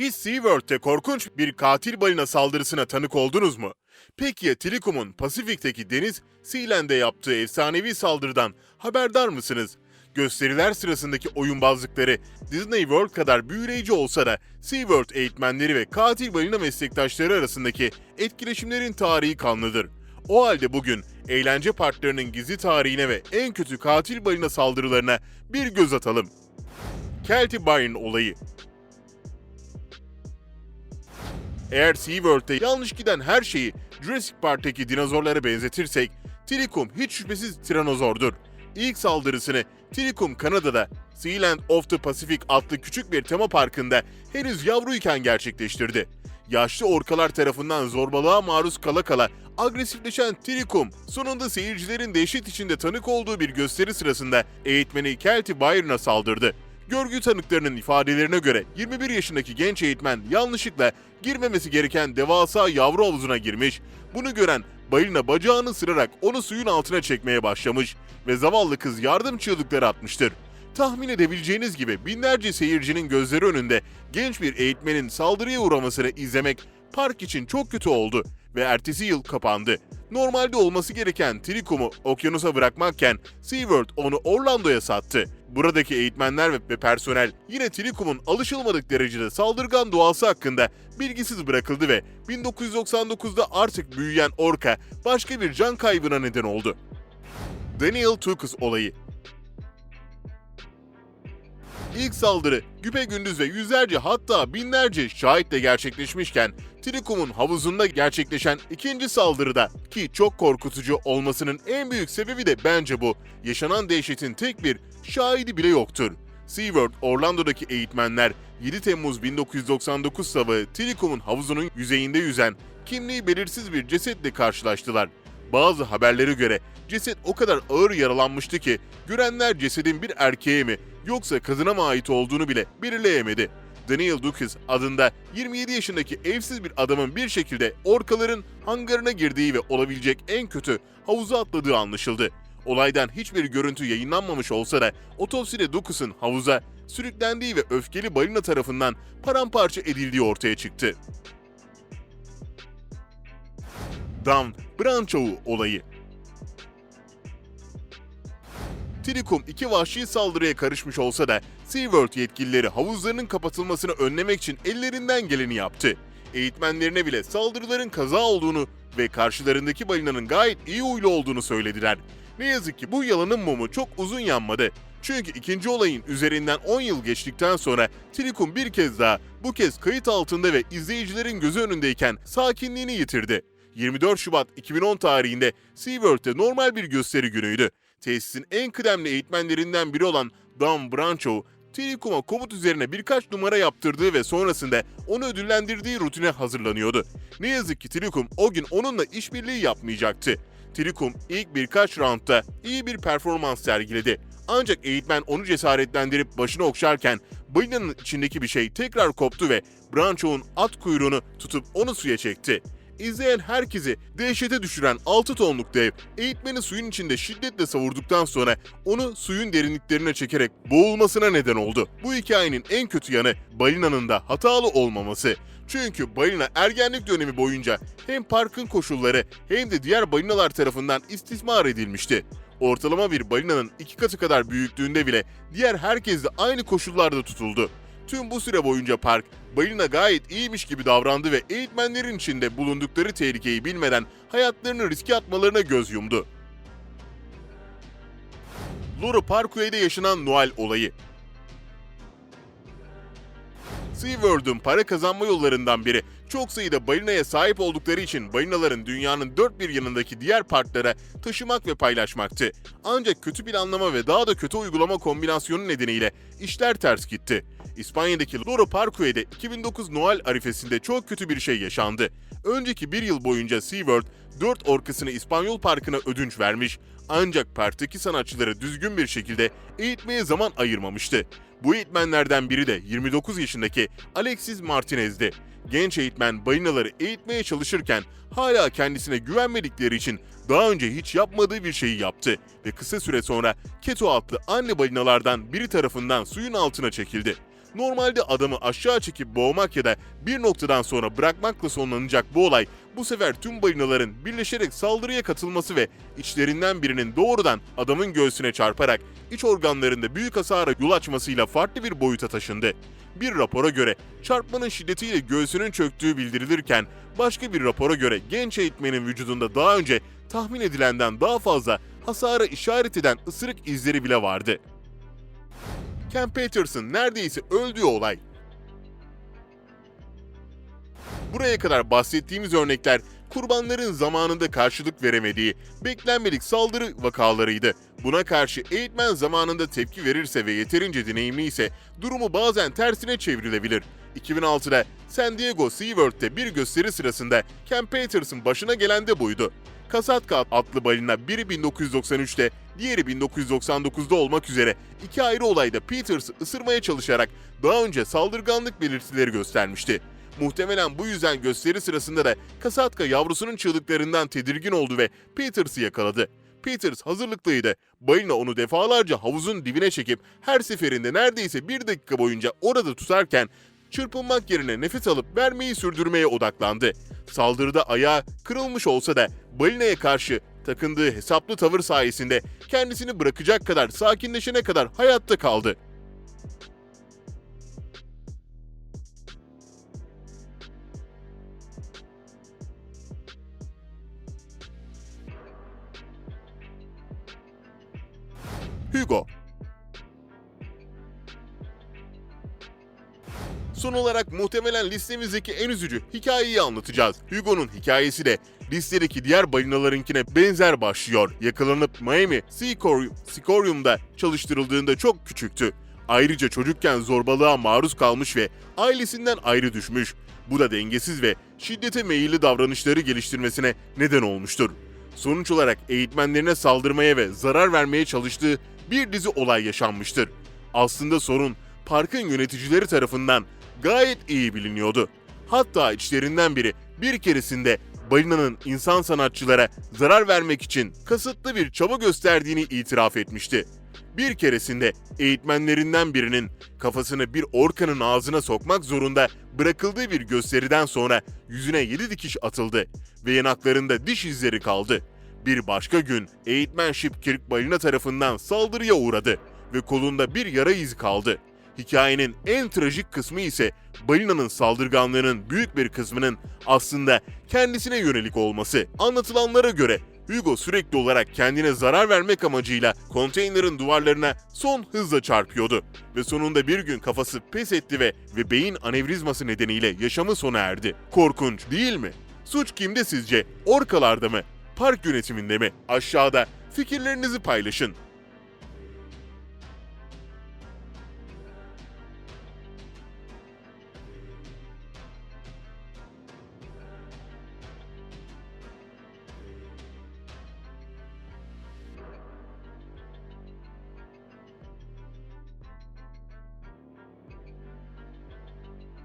Hiç SeaWorld'te korkunç bir katil balina saldırısına tanık oldunuz mu? Peki ya Tilikum'un Pasifik'teki deniz Sealand'e yaptığı efsanevi saldırıdan haberdar mısınız? Gösteriler sırasındaki oyunbazlıkları Disney World kadar büyüleyici olsa da SeaWorld eğitmenleri ve katil balina meslektaşları arasındaki etkileşimlerin tarihi kanlıdır. O halde bugün eğlence parklarının gizli tarihine ve en kötü katil balina saldırılarına bir göz atalım. Kelty Byron olayı Eğer SeaWorld'de yanlış giden her şeyi Jurassic Park'taki dinozorlara benzetirsek, Tilikum hiç şüphesiz tiranozordur. İlk saldırısını Tilikum Kanada'da Sealand of the Pacific adlı küçük bir tema parkında henüz yavruyken gerçekleştirdi. Yaşlı orkalar tarafından zorbalığa maruz kala kala agresifleşen Tilikum sonunda seyircilerin dehşet içinde tanık olduğu bir gösteri sırasında eğitmeni Kelty Byron'a saldırdı. Görgü tanıklarının ifadelerine göre 21 yaşındaki genç eğitmen yanlışlıkla girmemesi gereken devasa yavru havuzuna girmiş. Bunu gören balina bacağını sırarak onu suyun altına çekmeye başlamış ve zavallı kız yardım çığlıkları atmıştır. Tahmin edebileceğiniz gibi binlerce seyircinin gözleri önünde genç bir eğitmenin saldırıya uğramasını izlemek park için çok kötü oldu ve ertesi yıl kapandı. Normalde olması gereken Tricum'u okyanusa bırakmakken SeaWorld onu Orlando'ya sattı. Buradaki eğitmenler ve- personel yine Tricum'un alışılmadık derecede saldırgan doğası hakkında bilgisiz bırakıldı ve 1999'da artık büyüyen orka başka bir can kaybına neden oldu. Daniel Tucus olayı İlk saldırı güpegündüz ve yüzlerce hatta binlerce şahitle gerçekleşmişken Tricum'un havuzunda gerçekleşen ikinci saldırıda ki çok korkutucu olmasının en büyük sebebi de bence bu. Yaşanan dehşetin tek bir şahidi bile yoktur. SeaWorld Orlando'daki eğitmenler 7 Temmuz 1999 sabahı Tricum'un havuzunun yüzeyinde yüzen kimliği belirsiz bir cesetle karşılaştılar. Bazı haberlere göre ceset o kadar ağır yaralanmıştı ki görenler cesedin bir erkeğe mi yoksa kadına mı ait olduğunu bile belirleyemedi. Daniel Dukas adında 27 yaşındaki evsiz bir adamın bir şekilde orkaların hangarına girdiği ve olabilecek en kötü havuza atladığı anlaşıldı. Olaydan hiçbir görüntü yayınlanmamış olsa da otopside Dukas'ın havuza sürüklendiği ve öfkeli balina tarafından paramparça edildiği ortaya çıktı. Dan Branchow olayı Tricum iki vahşi saldırıya karışmış olsa da SeaWorld yetkilileri havuzlarının kapatılmasını önlemek için ellerinden geleni yaptı. Eğitmenlerine bile saldırıların kaza olduğunu ve karşılarındaki balinanın gayet iyi huylu olduğunu söylediler. Ne yazık ki bu yalanın mumu çok uzun yanmadı. Çünkü ikinci olayın üzerinden 10 yıl geçtikten sonra Tricum bir kez daha bu kez kayıt altında ve izleyicilerin gözü önündeyken sakinliğini yitirdi. 24 Şubat 2010 tarihinde SeaWorld'te normal bir gösteri günüydü. Tesisin en kıdemli eğitmenlerinden biri olan Dan Branchow, Tricum'a komut üzerine birkaç numara yaptırdığı ve sonrasında onu ödüllendirdiği rutine hazırlanıyordu. Ne yazık ki Tricum o gün onunla işbirliği yapmayacaktı. Tricum ilk birkaç roundda iyi bir performans sergiledi. Ancak eğitmen onu cesaretlendirip başını okşarken balinanın içindeki bir şey tekrar koptu ve Branchow'un at kuyruğunu tutup onu suya çekti. İzleyen herkesi dehşete düşüren 6 tonluk dev eğitmeni suyun içinde şiddetle savurduktan sonra onu suyun derinliklerine çekerek boğulmasına neden oldu. Bu hikayenin en kötü yanı balinanın da hatalı olmaması. Çünkü balina ergenlik dönemi boyunca hem parkın koşulları hem de diğer balinalar tarafından istismar edilmişti. Ortalama bir balinanın iki katı kadar büyüklüğünde bile diğer herkes de aynı koşullarda tutuldu. Tüm bu süre boyunca park, balina gayet iyiymiş gibi davrandı ve eğitmenlerin içinde bulundukları tehlikeyi bilmeden hayatlarını riske atmalarına göz yumdu. Loro Parkway'de yaşanan Noel olayı SeaWorld'un para kazanma yollarından biri çok sayıda balinaya sahip oldukları için balinaların dünyanın dört bir yanındaki diğer parklara taşımak ve paylaşmaktı. Ancak kötü planlama ve daha da kötü uygulama kombinasyonu nedeniyle işler ters gitti. İspanya'daki Loro Parkway'de 2009 Noel arifesinde çok kötü bir şey yaşandı. Önceki bir yıl boyunca SeaWorld 4 orkasını İspanyol Parkı'na ödünç vermiş ancak parktaki sanatçıları düzgün bir şekilde eğitmeye zaman ayırmamıştı. Bu eğitmenlerden biri de 29 yaşındaki Alexis Martinez'di. Genç eğitmen balinaları eğitmeye çalışırken hala kendisine güvenmedikleri için daha önce hiç yapmadığı bir şeyi yaptı ve kısa süre sonra Keto adlı anne balinalardan biri tarafından suyun altına çekildi. Normalde adamı aşağı çekip boğmak ya da bir noktadan sonra bırakmakla sonlanacak bu olay bu sefer tüm balinaların birleşerek saldırıya katılması ve içlerinden birinin doğrudan adamın göğsüne çarparak iç organlarında büyük hasara yol açmasıyla farklı bir boyuta taşındı. Bir rapora göre çarpmanın şiddetiyle göğsünün çöktüğü bildirilirken başka bir rapora göre genç eğitmenin vücudunda daha önce tahmin edilenden daha fazla hasara işaret eden ısırık izleri bile vardı. Ken Peterson neredeyse öldüğü olay. Buraya kadar bahsettiğimiz örnekler kurbanların zamanında karşılık veremediği, beklenmedik saldırı vakalarıydı. Buna karşı eğitmen zamanında tepki verirse ve yeterince deneyimliyse durumu bazen tersine çevrilebilir. 2006'da San Diego SeaWorld'te bir gösteri sırasında Ken Peterson başına gelen de buydu. Kasatka adlı balina biri 1993'te, diğeri 1999'da olmak üzere iki ayrı olayda Peters'ı ısırmaya çalışarak daha önce saldırganlık belirtileri göstermişti. Muhtemelen bu yüzden gösteri sırasında da Kasatka yavrusunun çığlıklarından tedirgin oldu ve Peters'ı yakaladı. Peters hazırlıklıydı. Balina onu defalarca havuzun dibine çekip her seferinde neredeyse bir dakika boyunca orada tutarken çırpınmak yerine nefes alıp vermeyi sürdürmeye odaklandı. Saldırıda ayağı kırılmış olsa da balinaya karşı takındığı hesaplı tavır sayesinde kendisini bırakacak kadar sakinleşene kadar hayatta kaldı. Hugo Son olarak muhtemelen listemizdeki en üzücü hikayeyi anlatacağız. Hugo'nun hikayesi de listedeki diğer balinalarınkine benzer başlıyor. Yakalanıp Miami Seacorium'da çalıştırıldığında çok küçüktü. Ayrıca çocukken zorbalığa maruz kalmış ve ailesinden ayrı düşmüş. Bu da dengesiz ve şiddete meyilli davranışları geliştirmesine neden olmuştur. Sonuç olarak eğitmenlerine saldırmaya ve zarar vermeye çalıştığı bir dizi olay yaşanmıştır. Aslında sorun parkın yöneticileri tarafından gayet iyi biliniyordu. Hatta içlerinden biri bir keresinde balinanın insan sanatçılara zarar vermek için kasıtlı bir çaba gösterdiğini itiraf etmişti. Bir keresinde eğitmenlerinden birinin kafasını bir orkanın ağzına sokmak zorunda bırakıldığı bir gösteriden sonra yüzüne yedi dikiş atıldı ve yanaklarında diş izleri kaldı. Bir başka gün eğitmen Şip Kirk balina tarafından saldırıya uğradı ve kolunda bir yara izi kaldı. Hikayenin en trajik kısmı ise balinanın saldırganlığının büyük bir kısmının aslında kendisine yönelik olması. Anlatılanlara göre Hugo sürekli olarak kendine zarar vermek amacıyla konteynerin duvarlarına son hızla çarpıyordu ve sonunda bir gün kafası pes etti ve ve beyin anevrizması nedeniyle yaşamı sona erdi. Korkunç değil mi? Suç kimde sizce? Orkalarda mı? Park yönetiminde mi? Aşağıda fikirlerinizi paylaşın.